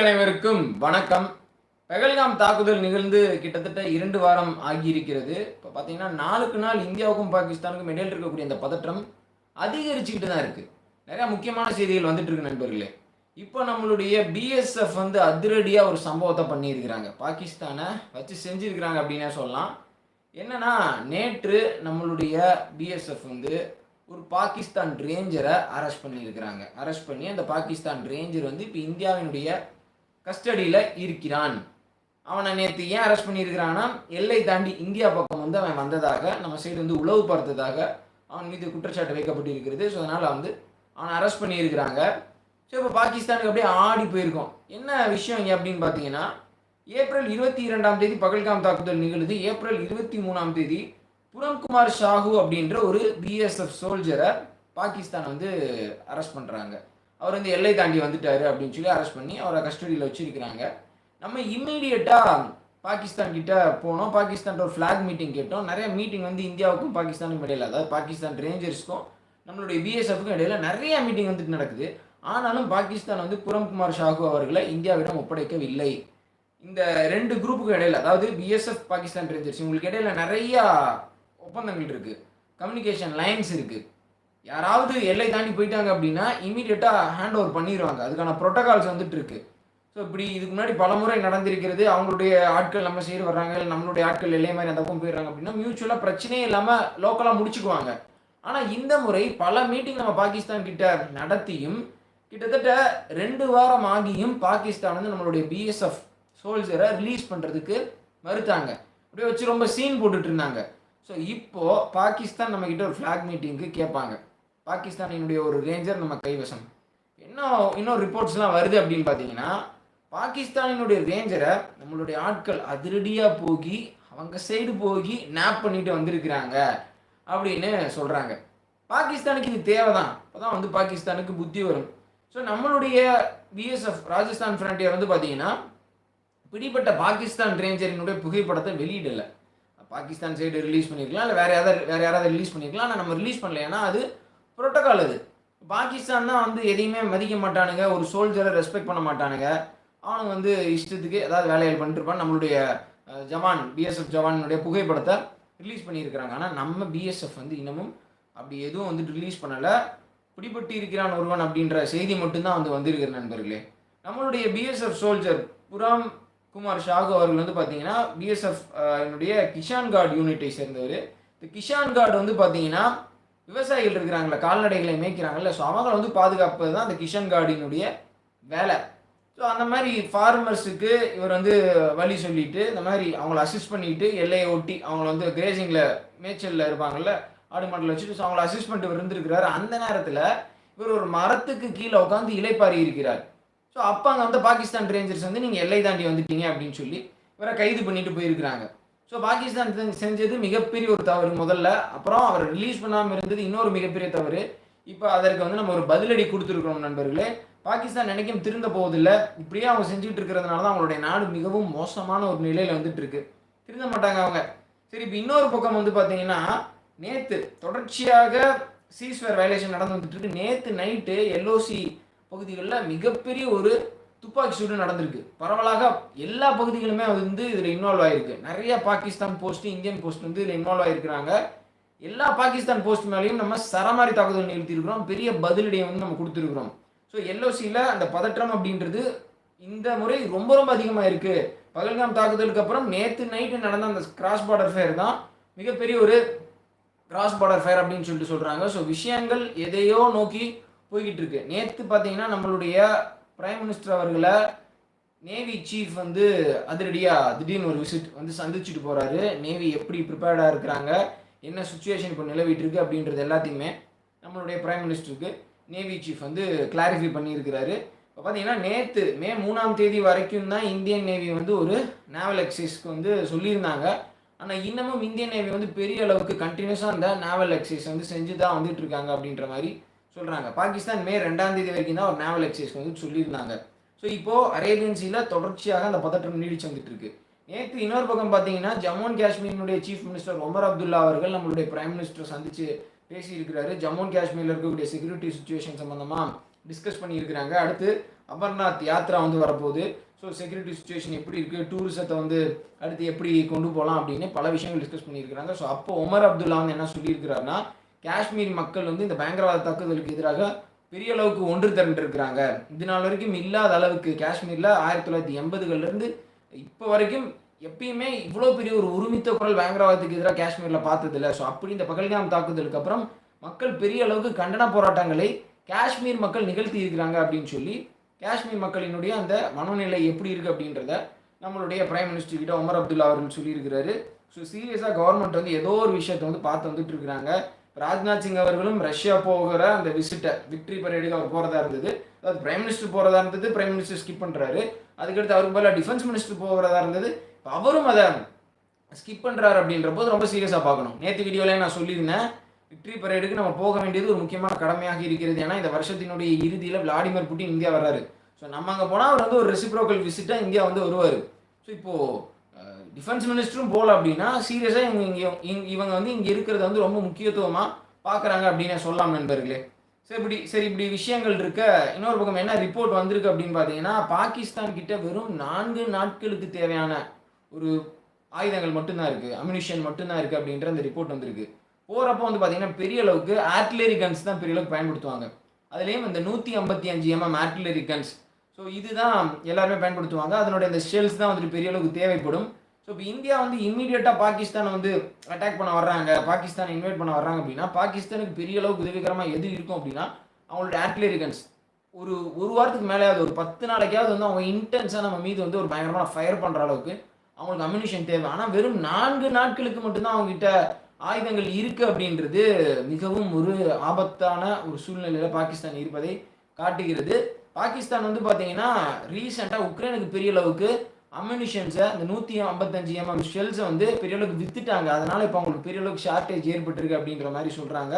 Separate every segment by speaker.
Speaker 1: அனைவருக்கும் வணக்கம். பெகல்காம் தாக்குதல் நிகழ்ந்து கிட்டத்தட்ட இரண்டு வாரம் ஆகியிருக்கிறது. இப்போ பார்த்தீங்கன்னா நாளுக்கு நாள் இந்தியாவுக்கும் பாகிஸ்தானுக்கும் இடையில் இருக்கக்கூடிய அந்த பதற்றம் அதிகரிச்சுக்கிட்டு தான் இருக்குது நிறைய முக்கியமான செய்திகள் வந்துட்டு இருக்கு நண்பர்களே. இப்போ நம்மளுடைய பிஎஸ்எஃப் வந்து அதிரடியாக ஒரு சம்பவத்தை பண்ணியிருக்கிறாங்க. பாகிஸ்தானை வச்சு செஞ்சுருக்கிறாங்க அப்படின்னே சொல்லலாம். என்னன்னா நேற்று நம்மளுடைய பிஎஸ்எஃப் வந்து ஒரு பாகிஸ்தான் ரேஞ்சரை அரெஸ்ட் பண்ணியிருக்கிறாங்க. அரெஸ்ட் பண்ணி அந்த பாகிஸ்தான் ரேஞ்சர் வந்து இப்போ இந்தியாவினுடைய கஸ்டடியில் இருக்கிறான். அவனை நேற்று ஏன் அரெஸ்ட் பண்ணியிருக்கிறான்னா எல்லை தாண்டி இந்தியா பக்கம் வந்து அவன் வந்ததாக நம்ம சைடு வந்து உளவு பார்த்ததாக அவன் மீது குற்றச்சாட்டு வைக்கப்பட்டிருக்கிறது. ஸோ அதனால் வந்து அவனை அரெஸ்ட் பண்ணியிருக்கிறாங்க. ஸோ இப்போ பாகிஸ்தானுக்கு அப்படியே ஆடி போயிருக்கோம். என்ன விஷயம் இங்கே அப்படின்னு பார்த்தீங்கன்னா ஏப்ரல் இருபத்தி இரண்டாம் தேதி பகல்காம் தாக்குதல் நிகழுது. ஏப்ரல் இருபத்தி மூணாம் தேதி புரம்குமார் ஷாஹூ அப்படின்ற ஒரு பிஎஸ்எஃப் சோல்ஜரை பாகிஸ்தான் வந்து அரெஸ்ட் பண்ணுறாங்க அவர் வந்து எல்லை தாண்டி வந்துட்டார் அப்படின்னு சொல்லி அரெஸ்ட் பண்ணி அவரை கஸ்டடியில் வச்சிருக்கிறாங்க நம்ம இம்மீடியட்டாக பாகிஸ்தான் கிட்ட போனோம். பாகிஸ்தான் ஒரு ஃப்ளாக் மீட்டிங் கேட்டோம். நிறைய மீட்டிங் வந்து இந்தியாவுக்கும் பாகிஸ்தானுக்கும் இடையில அதாவது பாகிஸ்தான் ரேஞ்சர்ஸ்க்கும் நம்மளுடைய பிஎஸ்எஃப்க்கும் இடையில நிறைய மீட்டிங் வந்துட்டு நடக்குது. ஆனாலும் பாகிஸ்தான் வந்து புரம்குமார் ஷாகு அவர்களை இந்தியாவிடம் ஒப்படைக்கவில்லை. இந்த ரெண்டு குரூப்புக்கும் இடையில அதாவது பிஎஸ்எஃப் பாகிஸ்தான் ரேஞ்சர்ஸ் இவங்களுக்கு இடையில நிறையா ஒப்பந்தங்கள் இருக்குது கம்யூனிகேஷன் லைன்ஸ் இருக்குது யாராவது எல்லை தாண்டி போயிட்டாங்க அப்படின்னா இமீடியட்டாக ஹேண்ட் ஓவர் பண்ணிடுவாங்க அதுக்கான ப்ரோட்டோகால்ஸ் வந்துட்டு இருக்கு ஸோ இப்படி இதுக்கு முன்னாடி பல முறை நடந்திருக்கிறது. அவங்களுடைய ஆட்கள் நம்ம சைடு வர்றாங்க. இல்லை நம்மளுடைய ஆட்கள் எல்லை மாதிரி அந்த பக்கம் போயிடுறாங்க அப்படின்னா மியூச்சுவலாக பிரச்சனையே இல்லாமல் லோக்கலாக முடிச்சுக்குவாங்க. ஆனால் இந்த முறை பல மீட்டிங் நம்ம பாகிஸ்தான் கிட்ட நடத்தியும் கிட்டத்தட்ட ரெண்டு வாரம் ஆகியும் பாகிஸ்தான் வந்து நம்மளுடைய பிஎஸ்எஃப் சோல்ஜரை ரிலீஸ் பண்ணுறதுக்கு மறுத்தாங்க. அப்படியே வச்சு ரொம்ப சீன் போட்டுட்டு இருந்தாங்க. ஸோ இப்போ பாகிஸ்தான் நம்மக்கிட்ட ஒரு ஃப்ளாக் மீட்டிங்க்கு கேட்பாங்க. பாகிஸ்தானினுடைய ஒரு ரேஞ்சர் நம்ம கைவசம். என்ன இன்னும் ரிப்போர்ட்ஸ்லாம் வருது அப்படின்னு பார்த்தீங்கன்னா பாகிஸ்தானினுடைய ரேஞ்சரை நம்மளுடைய ஆட்கள் அதிரடியாக போகி அவங்க சைடு போகி நேப் பண்ணிட்டு வந்திருக்கிறாங்க அப்படின்னு சொல்கிறாங்க பாகிஸ்தானுக்கு இது தேவை தான் அப்போ தான் வந்து பாகிஸ்தானுக்கு புத்தி வரும். ஸோ நம்மளுடைய பிஎஸ்எஃப் ராஜஸ்தான் ஃப்ரண்டியர் வந்து பார்த்தீங்கன்னா பிடிப்பட்ட பாகிஸ்தான் ரேஞ்சரினுடைய புகைப்படத்தை வெளியிடலை. பாகிஸ்தான் சைடு ரிலீஸ் பண்ணியிருக்கலாம் இல்லை வேறு யாராவது வேறு யாராவது ரிலீஸ் பண்ணியிருக்கலாம் ஆனால் நம்ம ரிலீஸ் பண்ணல ஏன்னா அது புரோட்டோகால் அது பாகிஸ்தான் தான் வந்து எதையுமே மதிக்க மாட்டானுங்க ஒரு சோல்ஜரை ரெஸ்பெக்ட் பண்ண மாட்டானுங்க. அவனுங்க வந்து இஷ்டத்துக்கு ஏதாவது வேலைகள் பண்ணிட்டுருப்பான் நம்மளுடைய ஜவான் பிஎஸ்எஃப் ஜவானுடைய புகைப்படத்தை ரிலீஸ் பண்ணியிருக்கிறாங்க. ஆனால் நம்ம பிஎஸ்எஃப் வந்து இன்னமும் அப்படி எதுவும் வந்துட்டு ரிலீஸ் பண்ணலை. பிடிபட்டு இருக்கிறான் ஒருவன் அப்படின்ற செய்தி மட்டும்தான் வந்து வந்திருக்கிற நண்பர்களே. நம்மளுடைய பிஎஸ்எஃப் சோல்ஜர் புராம் குமார் ஷாகு அவர்கள் வந்து பார்த்தீங்கன்னா பிஎஸ்எஃப் என்னுடைய கிஷான் யூனிட்டை சேர்ந்தவர். இந்த கிஷான் கார்டு வந்து பார்த்தீங்கன்னா விவசாயிகள் இருக்கிறாங்களே கால்நடைகளை மேய்க்கிறாங்கல்ல ஸோ அவங்களை வந்து பாதுகாப்பது தான் அந்த கிஷன் கார்டினுடைய வேலை. ஸோ அந்த மாதிரி ஃபார்மர்ஸுக்கு இவர் வந்து வழி சொல்லிட்டு இந்த மாதிரி அவங்கள அசிஸ்ட் பண்ணிட்டு எல்லையை ஒட்டி அவங்கள வந்து கிரேசிங்கில் மேய்ச்சலில் இருப்பாங்கல்ல ஆடு மாட்டில் வச்சுட்டு ஸோ அவங்கள அசிஸ்ட் பண்ணிட்டு இருந்திருக்கிறாரு. அந்த நேரத்தில் இவர் ஒரு மரத்துக்கு கீழே உட்காந்து இலைப்பாரி இருக்கிறார். ஸோ அப்போ அங்கே வந்து பாகிஸ்தான் ரேஞ்சர்ஸ் வந்து நீங்கள் எல்லை தாண்டி வந்துட்டீங்க அப்படின்னு சொல்லி இவரை கைது பண்ணிட்டு போயிருக்கிறாங்க. ஸோ பாகிஸ்தான் செஞ்சது மிகப்பெரிய ஒரு தவறு முதல்ல. அப்புறம் அவர் ரிலீஸ் பண்ணாமல் இருந்தது இன்னொரு மிகப்பெரிய தவறு. இப்போ அதற்கு வந்து நம்ம ஒரு பதிலடி கொடுத்துருக்கோம் நண்பர்களே. பாகிஸ்தான் நினைக்கும் திருந்த போவதில்லை. இப்படியே அவங்க செஞ்சுட்டு இருக்கிறதுனால தான் அவங்களுடைய நாடு மிகவும் மோசமான ஒரு நிலையில் வந்துட்டு இருக்கு. திருந்த மாட்டாங்க அவங்க. சரி இப்போ இன்னொரு பக்கம் வந்து பார்த்தீங்கன்னா நேற்று தொடர்ச்சியாக சீஸ்வேர் வயலேஷன் நடந்து வந்துட்டு இருக்கு. நேற்று நைட்டு எல்ஓசி பகுதிகளில் மிகப்பெரிய ஒரு துப்பாக்கி சூடு நடந்திருக்கு. பரவலாக எல்லா பகுதிகளுமே வந்து இதில் இன்வால்வ் ஆயிருக்கு. நிறைய பாகிஸ்தான் போஸ்ட்டு இந்தியன் போஸ்ட் வந்து இதில் இன்வால்வ் ஆயிருக்கிறாங்க. எல்லா பாகிஸ்தான் போஸ்ட் மேலேயும் நம்ம சரமாரி தாக்குதல் நிறுத்தியிருக்கிறோம். பெரிய பதிலடியை வந்து நம்ம கொடுத்துருக்குறோம். ஸோ எல்ஓசியில் அந்த பதற்றம் அப்படின்றது இந்த முறை ரொம்ப ரொம்ப அதிகமாக இருக்குது பகல்காம் தாக்குதலுக்கு அப்புறம் நேற்று நைட்டு நடந்த அந்த கிராஸ் பார்டர் ஃபேர் தான் மிகப்பெரிய ஒரு கிராஸ் பார்டர் ஃபேர் அப்படின்னு சொல்லிட்டு சொல்கிறாங்க ஸோ விஷயங்கள் எதையோ நோக்கி போய்கிட்டு இருக்கு. நேற்று பார்த்தீங்கன்னா நம்மளுடைய பிரைம் மினிஸ்டர் அவர்களை நேவி சீஃப் வந்து அதிரடியாக திடீர்னு ஒரு விசிட் வந்து சந்திச்சுட்டு போகிறாரு நேவி எப்படி ப்ரிப்பேர்டாக இருக்கிறாங்க? என்ன சுச்சுவேஷன் இப்போ நிலவிட்டு இருக்கு அப்படின்றது எல்லாத்தையுமே நம்மளுடைய பிரைம் மினிஸ்டருக்கு நேவி சீஃப் வந்து கிளாரிஃபை பண்ணியிருக்கிறாரு. இப்போ பார்த்தீங்கன்னா நேற்று மே மூணாம் தேதி வரைக்கும் தான் இந்தியன் நேவி வந்து ஒரு நேவல் எக்ஸைஸ்க்கு வந்து சொல்லியிருந்தாங்க. ஆனால் இன்னமும் இந்தியன் நேவி வந்து பெரிய அளவுக்கு கண்டினியூஸாக அந்த நேவல் எக்ஸைஸ் வந்து செஞ்சு தான் வந்துட்டு இருக்காங்க அப்படின்ற மாதிரி சொல்கிறாங்க பாகிஸ்தான் மே ரெண்டாம் தேதி வரைக்கும் தான் ஒரு நேவல் எக்ஸைஸ் வந்து சொல்லியிருந்தாங்க. ஸோ இப்போது அரேபியன் சீல தொடர்ச்சியாக அந்த பதற்றம் நீடிச்சு வந்துட்டு இருக்கு நேற்று இன்னொரு பக்கம் பார்த்தீங்கன்னா ஜம்மு அண்ட் காஷ்மீரினுடைய சீஃப் மினிஸ்டர் ஒமர் அப்துல்லா அவர்கள் நம்மளுடைய பிரைம் மினிஸ்டர் சந்திச்சு பேசியிருக்கிறாரு. ஜம்மு அண்ட் காஷ்மீரில் இருக்கக்கூடிய செக்யூரிட்டி சுச்சுவேஷன் சம்மந்தமாக டிஸ்கஸ் பண்ணியிருக்கிறாங்க. அடுத்து அமர்நாத் யாத்ரா வந்து வரப்போகுது. ஸோ செக்யூரிட்டி சுச்சுவேஷன் எப்படி இருக்குது டூரிசத்தை வந்து அடுத்து எப்படி கொண்டு போகலாம் அப்படின்னு பல விஷயங்கள் டிஸ்கஸ் பண்ணியிருக்கிறாங்க. ஸோ அப்போ உமர் அப்துல்லா வந்து என்ன சொல்லியிருக்கிறாருன்னா காஷ்மீர் மக்கள் வந்து இந்த பயங்கரவாத தாக்குதலுக்கு எதிராக பெரிய அளவுக்கு ஒன்று திரண்டிருக்கிறாங்க. இதனால் இது நாள் வரைக்கும் இல்லாத அளவுக்கு காஷ்மீரில் ஆயிரத்தி தொள்ளாயிரத்தி எண்பதுகள்லேருந்து இப்போ வரைக்கும் எப்பயுமே இவ்வளோ பெரிய ஒரு உரிமித்த குரல் பயங்கரவாதத்துக்கு எதிராக காஷ்மீரில் பார்த்ததில்ல. ஸோ அப்படி இந்த பகல்காம் தாக்குதலுக்கு அப்புறம் மக்கள் பெரிய அளவுக்கு கண்டன போராட்டங்களை காஷ்மீர் மக்கள் நிகழ்த்தி இருக்கிறாங்க அப்படின்னு சொல்லி காஷ்மீர் மக்களினுடைய அந்த மனநிலை எப்படி இருக்குது அப்படின்றத நம்மளுடைய பிரைம் மினிஸ்டர் கிட்ட உமர் அப்துல்லா அவர்கள் சொல்லியிருக்கிறாரு. ஸோ சீரியஸாக கவர்மெண்ட் வந்து ஏதோ ஒரு விஷயத்தை வந்து பார்த்து வந்துட்டு இருக்கிறாங்க. ராஜ்நாத் சிங் அவர்களும் ரஷ்யா போகிற அந்த விசிட்டை விக்டரி பரேடுக்கு அவர் போகிறதா இருந்தது. அதாவது பிரைம் மினிஸ்டர் போகிறதா இருந்தது பிரைம் மினிஸ்டர் ஸ்கிப் பண்ணுறாரு அதுக்கடுத்து அவருக்கு பதிலாக டிஃபென்ஸ் மினிஸ்டர் போகிறதா இருந்தது. இப்போ அவரும் அதை ஸ்கிப் பண்ணுறாரு அப்படின்ற போது ரொம்ப சீரியஸாக பார்க்கணும். நேற்று வீடியோவில் நான் சொல்லியிருந்தேன் விக்டரி பரேடுக்கு நம்ம போக வேண்டியது ஒரு முக்கியமான கடமையாக இருக்கிறது. ஏன்னா இந்த வருஷத்தினுடைய இறுதியில் விளாடிமிர் புட்டின் இந்தியா வர்றாரு. ஸோ நம்ம அங்கே போனால் அவர் வந்து ஒரு ரெசிப்ரோக்கல் விசிட்டாக இந்தியா வந்து வருவார். ஸோ இப்போது டிஃபென்ஸ் மினிஸ்டரும் போகல அப்படின்னா சீரியஸாக இவங்க இங்கே இவங்க வந்து இங்கே இருக்கிறத வந்து ரொம்ப முக்கியத்துவமாக பார்க்குறாங்க அப்படின்னு சொல்லலாம் நண்பர்களே. சரி இப்படி சரி இப்படி விஷயங்கள் இருக்க இன்னொரு பக்கம் என்ன ரிப்போர்ட் வந்திருக்கு அப்படின்னு பார்த்தீங்கன்னா பாகிஸ்தான் கிட்ட வெறும் நான்கு நாட்களுக்கு தேவையான ஒரு ஆயுதங்கள் மட்டும்தான் இருக்குது அம்யூனிஷன் மட்டும்தான் இருக்குது அப்படின்ற அந்த ரிப்போர்ட் வந்திருக்கு. போகிறப்போ வந்து பார்த்தீங்கன்னா பெரிய அளவுக்கு ஆர்ட்லரி கன்ஸ் தான் பெரிய அளவுக்கு பயன்படுத்துவாங்க. அதுலேயும் இந்த நூற்றி ஐம்பத்தி அஞ்சு எம்எம் ஆர்ட்லரி கன்ஸ் ஸோ இதுதான் எல்லாருமே பயன்படுத்துவாங்க. அதனுடைய இந்த ஷெல்ஸ் தான் வந்துட்டு பெரிய அளவுக்கு தேவைப்படும். ஸோ இப்போ இந்தியா வந்து இம்மீடியட்டாக பாகிஸ்தானை வந்து அட்டாக் பண்ண வர்றாங்க பாகிஸ்தானை இன்வைட் பண்ண வர்றாங்க அப்படின்னா பாகிஸ்தானுக்கு பெரிய அளவுக்கு உதவிகரமாக எது இருக்கும் அப்படின்னா அவங்களோட ஆர்டிலரி கன்ஸ் ஒரு ஒரு வாரத்துக்கு மேலேயாவது ஒரு பத்து நாளைக்காவது வந்து அவங்க இன்டென்ஸாக நம்ம மீது வந்து ஒரு பயங்கரமாக ஃபயர் பண்ணுற அளவுக்கு அவங்களுக்கு அம்யூனிஷன் தேவை. ஆனால் வெறும் நான்கு நாட்களுக்கு மட்டும்தான் அவங்ககிட்ட ஆயுதங்கள் இருக்குது அப்படின்றது மிகவும் ஒரு ஆபத்தான ஒரு சூழ்நிலையில் பாகிஸ்தான் இருப்பதை காட்டுகிறது. பாகிஸ்தான் வந்து பார்த்தீங்கன்னா ரீசெண்டாக உக்ரைனுக்கு பெரிய அளவுக்கு அம்யூனிஷன்ஸை அந்த நூற்றி ஐம்பத்தஞ்சு எம்எம் ஷெல்ஸை வந்து பெரிய அளவுக்கு வித்துட்டாங்க. அதனால் இப்போ அவங்களுக்கு பெரிய அளவுக்கு ஷார்ட்டேஜ் ஏற்பட்டிருக்கு அப்படின்ற மாதிரி சொல்கிறாங்க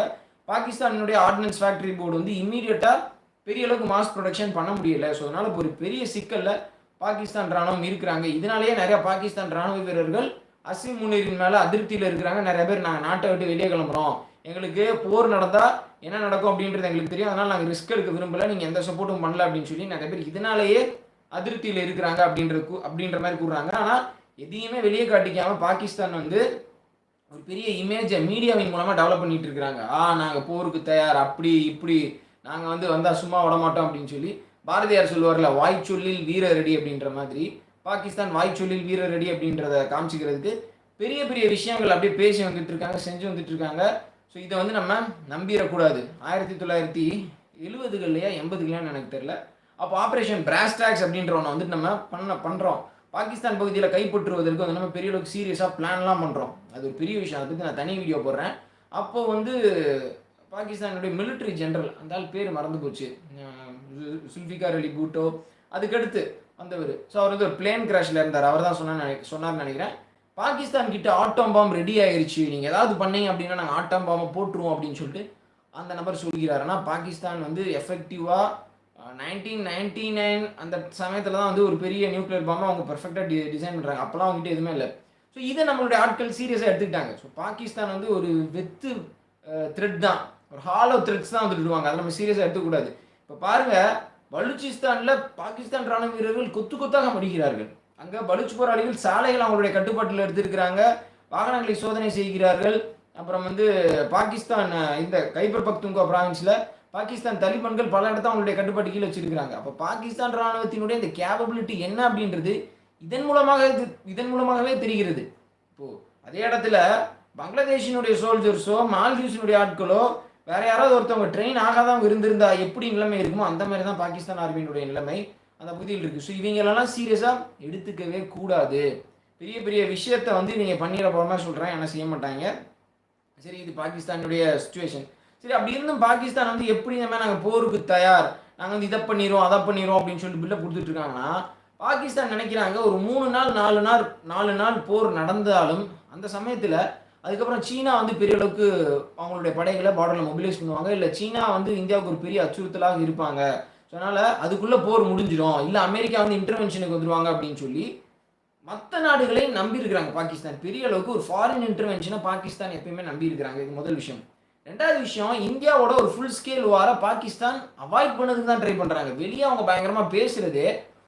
Speaker 1: பாகிஸ்தானுடைய ஆர்டினன்ஸ் ஃபேக்ட்ரி போர்டு வந்து இம்மீடியட்டாக பெரிய அளவுக்கு மாஸ் ப்ரொடக்ஷன் பண்ண முடியல. ஸோ அதனால் இப்போ ஒரு பெரிய சிக்கலில் பாகிஸ்தான் ராணுவம் இருக்கிறாங்க. இதனாலேயே நிறைய பாகிஸ்தான் ராணுவ வீரர்கள் அசிம் முனீரின் மேலே அதிருப்தியில் இருக்கிறாங்க. நிறைய பேர் நாங்கள் நாட்டை விட்டு வெளியே கிளம்புறோம். எங்களுக்கு போர் நடந்தால் என்ன நடக்கும் அப்படின்றது எங்களுக்கு தெரியும். அதனால் நாங்கள் ரிஸ்க் எடுக்க விரும்பல. நீங்கள் எந்த சப்போர்ட்டும் பண்ணல அப்படின்னு சொல்லி நிறைய பேர் இதனாலேயே அதிருப்தியில் இருக்கிறாங்க அப்படின்ற அப்படின்ற மாதிரி கூறுறாங்க. ஆனால் எதையுமே வெளியே காட்டிக்காமல் பாகிஸ்தான் வந்து ஒரு பெரிய இமேஜை மீடியாவின் மூலமாக டெவலப் பண்ணிட்டு இருக்கிறாங்க. ஆ நாங்கள் போருக்கு தயார் அப்படி இப்படி நாங்கள் வந்து வந்தால் சும்மா விட மாட்டோம் அப்படின்னு சொல்லி பாரதியார் சொல்லுவார்ல வாய்ச்சொல்லில் வீரரடி அப்படின்ற மாதிரி. பாகிஸ்தான் வாய்ச்சொல்லில் வீரரடி அப்படின்றத காமிச்சிக்கிறதுக்கு பெரிய பெரிய விஷயங்கள் அப்படியே பேசி வந்துட்டு இருக்காங்க செஞ்சு வந்துட்டு இருக்காங்க. ஸோ இதை வந்து நம்ம நம்பிடக்கூடாது ஆயிரத்தி தொள்ளாயிரத்தி எழுபதுகள்லையா எண்பதுகளையான்னு எனக்கு தெரில அப்போ ஆப்ரேஷன் பிராஸ்டாக்ஸ் அப்படின்ற ஒன்று வந்துட்டு நம்ம பண்ண பண்ணுறோம் பாகிஸ்தான் பகுதியில் கைப்பற்றுவதற்கு வந்து நம்ம பெரிய அளவுக்கு சீரியஸாக பிளான்லாம் பண்ணுறோம் அது ஒரு பெரிய விஷயம். அதுக்கு நான் தனி வீடியோ போடுறேன். அப்போது வந்து பாகிஸ்தானுடைய மிலிட்ரி ஜென்ரல் அந்த ஆள் பேர் மறந்து போச்சு. சுல்ஃபிகார் அலி பூட்டோ அதுக்கடுத்து வந்தவர். ஸோ அவர் வந்து ஒரு பிளேன் கிராஷில் இருந்தார். அவர் தான் சொன்னார் சொன்னார்னு நினைக்கிறேன். பாகிஸ்தான் கிட்ட ஆட்டம் பாம் ரெடி ஆயிடுச்சு நீங்கள் ஏதாவது பண்ணீங்க அப்படின்னா நாங்கள் ஆட்டம் பாம்பை போட்டுருவோம் அப்படின்னு சொல்லிட்டு அந்த நபர் சொல்கிறாருன்னா ஆனால் பாகிஸ்தான் வந்து எஃபெக்டிவாக நைன்டீன் நைன்டி நைன் அந்த சமயத்தில் தான் வந்து ஒரு பெரிய நியூக்ளியர் பாம்பை அவங்க பர்ஃபெக்டாக டி டிசைன் பண்ணுறாங்க அப்போலாம் அவங்ககிட்ட எதுவுமே இல்லை. ஸோ இதை நம்மளுடைய ஆட்கள் சீரியஸாக எடுத்துக்கிட்டாங்க. ஸோ பாகிஸ்தான் வந்து ஒரு வெத்து த்ரெட் தான். ஒரு ஹாலோ த்ரெட்ஸ் தான் வந்துட்டு விடுவாங்க. அதை நம்ம சீரியஸாக எடுத்துக்கூடாது இப்போ பாருங்கள் பலூச்சிஸ்தானில் பாகிஸ்தான் ராணுவ வீரர்கள் கொத்து கொத்தாக முடிக்கிறார்கள். அங்கே பலூச் போராளிகள் சாலைகள் அவங்களுடைய கட்டுப்பாட்டில் எடுத்திருக்கிறாங்க. வாகனங்களை சோதனை செய்கிறார்கள். அப்புறம் வந்து பாகிஸ்தான் இந்த கைபர் பக்துங்கோ பிராவின்ஸில் பாகிஸ்தான் தலிபான்கள் பல இடத்த அவங்களுடைய கட்டுப்பாட்டு கீழே வச்சிருக்கிறாங்க. அப்போ பாகிஸ்தான் ராணுவத்தினுடைய இந்த கேபபிலிட்டி என்ன அப்படின்றது இதன் மூலமாக இதன் மூலமாகவே தெரிகிறது. இப்போது அதே இடத்துல பங்களாதேஷினுடைய சோல்ஜர்ஸோ மால்தீவ்ஸினுடைய ஆட்களோ வேற யாராவது ஒருத்தவங்க ட்ரெயின் ஆகாதவங்க இருந்திருந்தா எப்படி நிலைமை இருக்குமோ அந்த மாதிரி தான் பாகிஸ்தான் ஆர்மியினுடைய நிலைமை அந்த பகுதியில் இருக்குது ஸோ இவங்களெல்லாம் சீரியஸாக எடுத்துக்கவே கூடாது. பெரிய பெரிய விஷயத்த வந்து நீங்கள் பண்ணிட போகிற மாதிரி சொல்கிறேன் என்ன செய்ய மாட்டாங்க. சரி இது பாகிஸ்தானுடைய சுச்சுவேஷன் சரி அப்படி இருந்தும் பாகிஸ்தான் வந்து எப்படி இந்த மாதிரி நாங்கள் போருக்கு தயார்? நாங்கள் வந்து இதை பண்ணிடுவோம் அதை பண்ணிடுவோம் அப்படின்னு சொல்லிட்டு பில்லை கொடுத்துட்டு இருக்காங்கன்னா பாகிஸ்தான் நினைக்கிறாங்க ஒரு மூணு நாள் நாலு நாள் நாலு நாள் போர் நடந்தாலும் அந்த சமயத்தில் அதுக்கப்புறம் சீனா வந்து பெரிய அளவுக்கு அவங்களுடைய படைகளை பார்டரில் மொபிலைஸ் பண்ணுவாங்க. இல்லை சீனா வந்து இந்தியாவுக்கு ஒரு பெரிய அச்சுறுத்தலாக இருப்பாங்க. ஸோ அதனால் அதுக்குள்ளே போர் முடிஞ்சிடும். இல்லை அமெரிக்கா வந்து இன்டர்வென்ஷனுக்கு வந்துருவாங்க அப்படின்னு சொல்லி மற்ற நாடுகளையும் நம்பியிருக்கிறாங்க பாகிஸ்தான். பெரிய அளவுக்கு ஒரு ஃபாரின் இன்டர்வென்ஷனை பாகிஸ்தான் எப்பயுமே நம்பியிருக்கிறாங்க. இது முதல் விஷயம். ரெண்டாவது விஷயம் இந்தியாவோட ஒரு ஃபுல் ஸ்கேல் வார பாகிஸ்தான் அவாய்ட் பண்ணதுக்கு தான் ட்ரை பண்ணுறாங்க வெளியே அவங்க பயங்கரமாக பேசுறது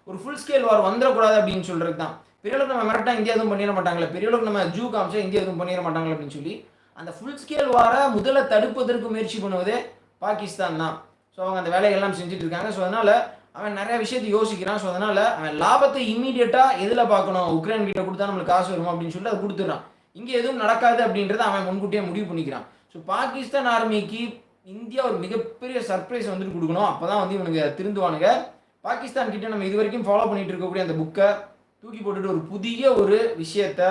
Speaker 1: ஒரு ஃபுல் ஸ்கேல் வார் வந்துடக்கூடாது அப்படின்னு சொல்கிறது தான். பெரிய அளவுக்கு நம்ம மிரட்டா இந்தியா எதுவும் பண்ணிட மாட்டாங்களே பெரிய அளவுக்கு நம்ம ஜூ காமிச்சா இந்தியா எதுவும் பண்ணிட மாட்டாங்களே அப்படின்னு சொல்லி அந்த ஃபுல் ஸ்கேல் வார முதல்ல தடுப்பதற்கு முயற்சி பண்ணுவதே பாகிஸ்தான் தான். ஸோ அவங்க அந்த வேலையெல்லாம் செஞ்சுட்டு இருக்காங்க. ஸோ அதனால் அவன் நிறைய விஷயத்தை யோசிக்கிறான். ஸோ அதனால் அவன் லாபத்தை இம்மீடியட்டாக எதில் பார்க்கணும்? உக்ரைன் கிட்ட கொடுத்தா நம்மளுக்கு காசு வரும் அப்படின்னு சொல்லிட்டு அதை கொடுத்துட்றான். இங்கே எதுவும் நடக்காது அப்படின்றத அவன் முன்கூட்டியே முடிவு பண்ணிக்கிறான். ஸோ பாகிஸ்தான் ஆர்மிக்கு இந்தியா ஒரு மிகப்பெரிய சர்ப்ரைஸ் வந்துட்டு கொடுக்கணும். அப்போ தான் வந்து இவனுங்க திருந்துவானுங்க. பாகிஸ்தான் கிட்டே நம்ம இது வரைக்கும் ஃபாலோ பண்ணிட்டு இருக்கக்கூடிய அந்த புக்கை தூக்கி போட்டுட்டு ஒரு புதிய ஒரு விஷயத்த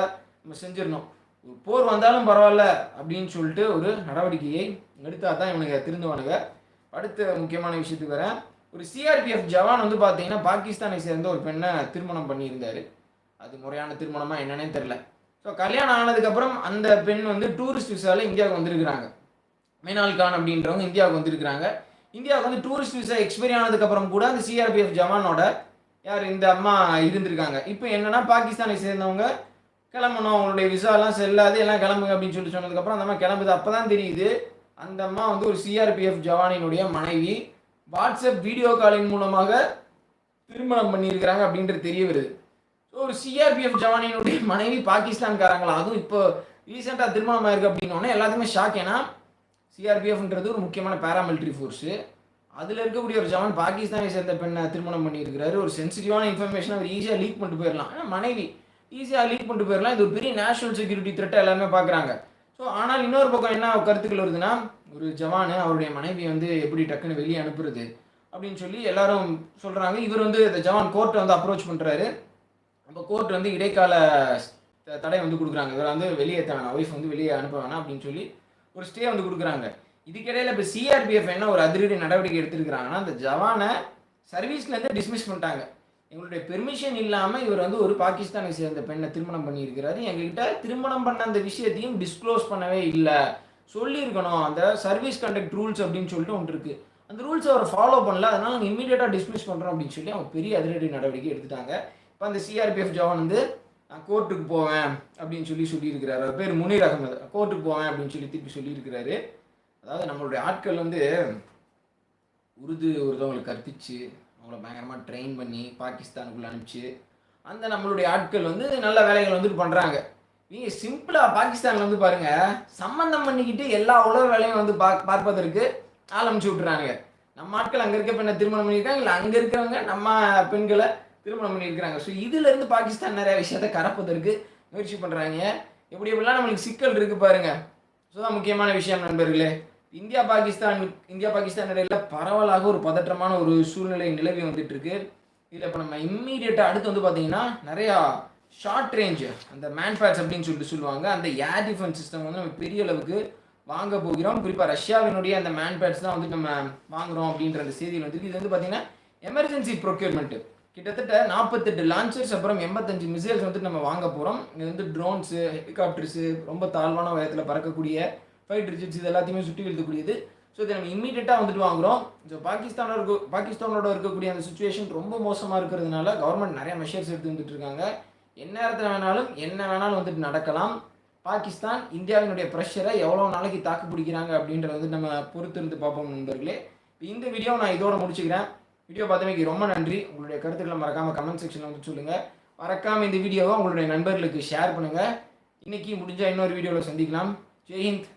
Speaker 1: நம்ம செஞ்சிடணும். ஒரு போர் வந்தாலும் பரவாயில்ல அப்படின்னு சொல்லிட்டு ஒரு நடவடிக்கையை எடுத்தால் தான் இவனுங்க திருந்துவானுங்க. அடுத்த முக்கியமான விஷயத்துக்கு வரேன். ஒரு சிஆர்பிஎஃப் ஜவான் வந்து பார்த்தீங்கன்னா பாகிஸ்தானை சேர்ந்த ஒரு பெண்ணை திருமணம் பண்ணியிருந்தார். அது முறையான திருமணமாக என்னன்னே தெரில ஸோ கல்யாணம் ஆனதுக்கப்புறம் அந்த பெண் வந்து டூரிஸ்ட் விசாவில் இந்தியாவுக்கு வந்திருக்கிறாங்க. மேனால் கான் அப்படின்றவங்க இந்தியாவுக்கு வந்திருக்கிறாங்க. இந்தியாவுக்கு வந்து டூரிஸ்ட் விசா எக்ஸ்பைரி ஆனதுக்கப்புறம் கூட அந்த சிஆர்பிஎஃப் ஜவானோட யார் இந்த அம்மா இருந்திருக்காங்க. இப்போ என்னன்னா பாகிஸ்தானை சேர்ந்தவங்க கிளம்பணும். அவங்களுடைய விசாலாம் செல்லாது எல்லாம் கிளம்புங்க அப்படின்னு சொல்லி சொன்னதுக்கப்புறம் அந்த அம்மா கிளம்புது. அப்போ தான் தெரியுது அந்த அம்மா வந்து ஒரு சிஆர்பிஎஃப் ஜவானினுடைய மனைவி. வாட்ஸ்அப் வீடியோ காலின் மூலமாக திருமணம் பண்ணியிருக்கிறாங்க அப்படின்றது தெரிய வருது. ஒரு சிஆர்பிஎஃப் ஜவானினுடைய மனைவி பாகிஸ்தான்காரங்களா? அதுவும் இப்போ ரீசெண்டாக திருமணம் ஆயிருக்கு அப்படின்னோடனே எல்லாத்துக்குமே ஷாக் ஏன்னா சிஆர்பிஎஃப்ன்றது ஒரு முக்கியமான பேராமிலிட்ரி ஃபோர்ஸு அதில் இருக்கக்கூடிய ஒரு ஜவான் பாகிஸ்தானை சேர்ந்த பெண்ணை திருமணம் பண்ணியிருக்கிறாரு. ஒரு சென்சிட்டிவான இன்ஃபர்மேஷன் அவர் ஈஸியாக லீக் பண்ணிட்டு போயிடலாம் ஆனால் மனைவி ஈஸியாக லீக் பண்ணிட்டு போயிடலாம் இது ஒரு பெரிய நேஷனல் செக்யூரிட்டி த்ரெட்டை எல்லாமே பார்க்குறாங்க. ஸோ ஆனால் இன்னொரு பக்கம் என்ன கருத்துக்கள் வருதுன்னா ஒரு ஜவானு அவருடைய மனைவி வந்து எப்படி டக்குன்னு வெளியே அனுப்புறது அப்படின்னு சொல்லி எல்லாரும் சொல்கிறாங்க இவர் வந்து இந்த ஜவான் கோர்ட்டை வந்து அப்ரோச் பண்ணுறாரு நம்ம கோர்ட் வந்து இடைக்கால த- தடை வந்து கொடுக்குறாங்க. இவரை வந்து வெளியேற்ற வேணாம் ஒய்ஃப் வந்து வெளியே அனுப்ப வேணாம் அப்படின்னு சொல்லி ஒரு ஸ்டே வந்து கொடுக்குறாங்க. இதுக்கிடையில் இப்போ சிஆர்பிஎஃப் என்ன ஒரு அதிரடி நடவடிக்கை எடுத்திருக்கிறாங்கன்னா அந்த ஜவானை சர்வீஸ்லேருந்து டிஸ்மிஸ் பண்ணிட்டாங்க. எங்களுடைய பெர்மிஷன் இல்லாமல் இவர் வந்து ஒரு பாகிஸ்தானை சேர்ந்த பெண்ணை திருமணம் பண்ணியிருக்கிறாரு. எங்ககிட்ட திருமணம் பண்ண அந்த விஷயத்தையும் டிஸ்க்ளோஸ் பண்ணவே இல்லை. சொல்லியிருக்கணும். அந்த சர்வீஸ் கண்டக்ட் ரூல்ஸ் அப்படின்னு சொல்லிட்டு ஒன்று இருக்குது அந்த ரூல்ஸ் அவர் ஃபாலோ பண்ணல. அதனால் நாங்கள் இமீடியட்டாக டிஸ்மிஸ் பண்ணுறோம் அப்படின்னு சொல்லி அவங்க பெரிய அதிரடி நடவடிக்கை எடுத்துட்டாங்க. இப்போ அந்த சிஆர்பிஎஃப் ஜவான் வந்து நான் கோர்ட்டுக்கு போவேன் அப்படின்னு சொல்லி சொல்லியிருக்கிறாரு. அவர் பேர் முனீர் அகமது. கோர்ட்டுக்கு போவேன் அப்படின்னு சொல்லி திருப்பி சொல்லியிருக்கிறாரு. அதாவது நம்மளுடைய ஆட்கள் வந்து உருது ஒருத்தவங்களுக்கு கற்பிச்சு அவங்கள பயங்கரமாக ட்ரெயின் பண்ணி பாகிஸ்தானுக்குள்ளே அனுப்பிச்சு அந்த நம்மளுடைய ஆட்கள் வந்து நல்ல வேலைகள் வந்துட்டு பண்ணுறாங்க நீங்கள் சிம்பிளாக பாகிஸ்தானில் வந்து பாருங்கள் சம்மந்தம் பண்ணிக்கிட்டு எல்லா உலக வேலையும் வந்து பா பார்ப்பதற்கு ஆரம்பிச்சு விட்றாங்க நம்ம ஆட்கள் அங்கே இருக்க பெண்ணை திருமணம் பண்ணியிருக்காங்க? இல்லை அங்கே இருக்கிறவங்க நம்ம பெண்களை திருமணம் பண்ணியிருக்கிறாங்க ஸோ இதுலேருந்து பாகிஸ்தான் நிறைய விஷயத்த கரப்பதற்கு முயற்சி பண்ணுறாங்க எப்படி எப்படிலாம் நம்மளுக்கு சிக்கல் இருக்குது பாருங்கள் ஸோ தான் முக்கியமான விஷயம் நண்பர்களே. இந்தியா பாகிஸ்தான் இந்தியா பாகிஸ்தான் இடையில பரவலாக ஒரு பதற்றமான ஒரு சூழ்நிலை நிலவி வந்துட்டு இருக்கு இதில் இப்போ நம்ம இம்மீடியட்டாக அடுத்து வந்து பார்த்தீங்கன்னா நிறையா ஷார்ட் ரேஞ்ச் அந்த மேன்ஃபேர்ஸ் அப்படின்னு சொல்லிட்டு சொல்லுவாங்க. அந்த ஏர் டிஃபென்ஸ் சிஸ்டம் வந்து நம்ம பெரிய அளவுக்கு வாங்க போகிறோம். குறிப்பாக ரஷ்யாவினுடைய அந்த மேன்பேட்ஸ் தான் வந்து நம்ம வாங்குறோம் அப்படின்ற அந்த செய்தியில் வந்து இது வந்து பார்த்தீங்கன்னா எமர்ஜென்சி ப்ரொக்யூர்மெண்ட்டு கிட்டத்தட்ட நாற்பத்தெட்டு லான்ச்சர்ஸ் அப்புறம் எண்பத்தஞ்சு மிசைல்ஸ் வந்துட்டு நம்ம வாங்க போகிறோம் இது வந்து ட்ரோன்ஸு ஹெலிகாப்டர்ஸு ரொம்ப தாழ்வான உயரத்தில் பறக்கக்கூடிய ஃபைட்டர் ஜெட்ஸ் இது எல்லாத்தையுமே சுட்டி வீழ்த்தக்கூடியது. ஸோ இதை நம்ம இம்மீடியட்டாக வந்துட்டு வாங்குறோம். ஸோ பாகிஸ்தானோட இருக்க பாகிஸ்தானோட இருக்கக்கூடிய அந்த சுச்சுவேஷன் ரொம்ப மோசமாக இருக்கிறதுனால கவர்மெண்ட் நிறைய மெஷர்ஸ் எடுத்து வந்துட்டு இருக்காங்க. என்ன நேரத்தில் வேணாலும் என்ன வேணாலும் வந்துட்டு நடக்கலாம். பாகிஸ்தான் இந்தியாவினுடைய ப்ரெஷரை எவ்வளோ நாளைக்கு தாக்கு பிடிக்கிறாங்க அப்படின்றத வந்து நம்ம பொறுத்து இருந்து பார்ப்போம் நண்பர்களே. இந்த வீடியோ நான் இதோட முடிச்சுக்கிறேன். வீடியோ பார்த்தமைக்கு ரொம்ப நன்றி. உங்களுடைய கருத்துக்களை மறக்காமல் கமெண்ட் செக்ஷனில் வந்து சொல்லுங்கள் மறக்காமல் இந்த வீடியோவை உங்களுடைய நண்பர்களுக்கு ஷேர் பண்ணுங்கள் இன்றைக்கி முடிஞ்சால் இன்னொரு வீடியோவில் சந்திக்கலாம். ஜெய்ஹிந்த்